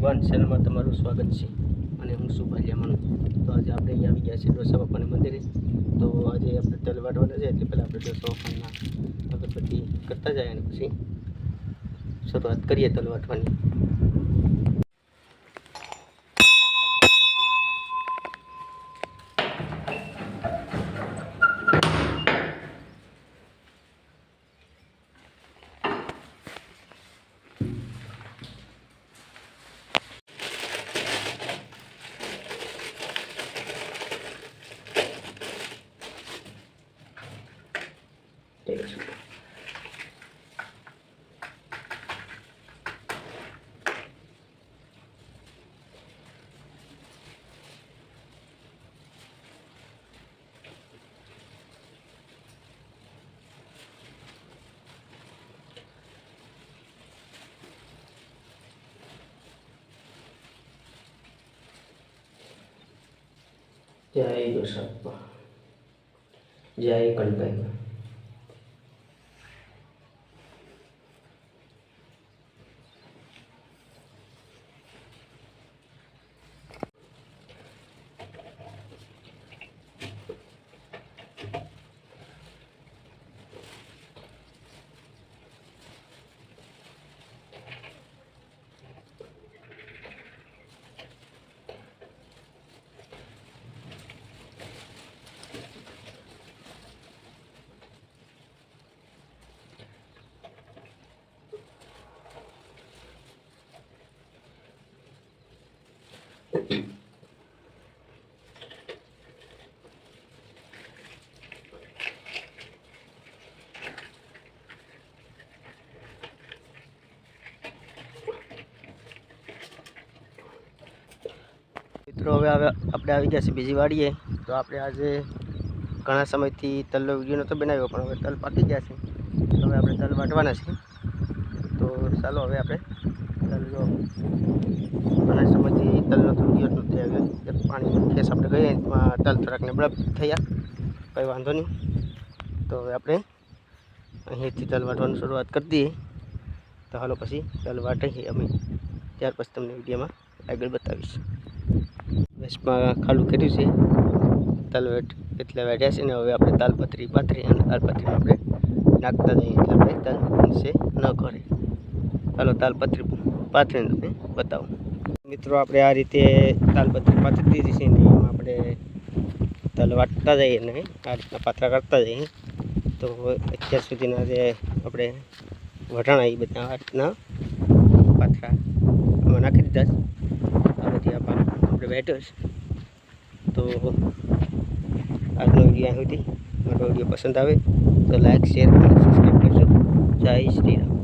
ભગવાન ચેનલમાં તમારું સ્વાગત છે અને હું છું ભાલિયામણ તો આજે આપણે અહીંયા આવી ગયા છીએ ડોસા બાપાના મંદિરે. તો આજે આપણે તલ વાટવાના છે, એટલે પહેલાં આપણે ડોસા બાપાના અગરબત્તી કરતા જાય અને પછી શરૂઆત કરીએ તલ વાટવાની जय दुष्प जय कंटक મિત્રો હવે હવે આપણે આવી ગયા છે બીજી વાડીએ તો આપણે આજે ઘણા સમયથી તલનો વિડીયો નહોતો બનાવ્યો પણ હવે તલ પાકી ગયા છે તો હવે આપણે તલ વાટવાના છે તો ચાલો હવે આપણે તલનો ઘણા સમયથી તલનો તો એટલું થઈ એક પાણી ખેસ આપણે ગઈએ એમાં તલ થોડાકને બળપ થયા. કંઈ વાંધો નહીં. તો હવે આપણે અહીંથી તલ વાટવાની શરૂઆત કરી દઈએ. તો હાલો પછી તલ વાટીએ અમે. ત્યાર પછી તમને વિડીયોમાં આગળ બતાવીશ. વેસમાં ખાલું કર્યું છે. તલ વેટ એટલે વેઠ્યા છે ને હવે આપણે તાલપત્રી પાથરી અને તાલપત્રીમાં આપણે નાખતા જઈએ. એટલે આપણે તલ નીચે ન કરે. ચાલો તાલપત્રી પાથરીને તમને બતાવું. મિત્રો, આપણે આ રીતે તાલપત્રી પાથરી દીધી છે ને એમાં આપણે તલ વાટતા જઈએ ને, આ રીતના પાથરા કરતા જઈએ. તો અત્યાર સુધીના જે આપણે વઢાણા એ બધા આ રીતના પાથરા આમાં નાખી દીધા છે. આ બધી આપણે બેઠો છે. તો આજનો વીડિયો અહીં સુધી. મારો વીડિયો પસંદ આવે તો લાઈક, શેર અને સબસ્ક્રાઈબ કરજો. જય શ્રી રામ.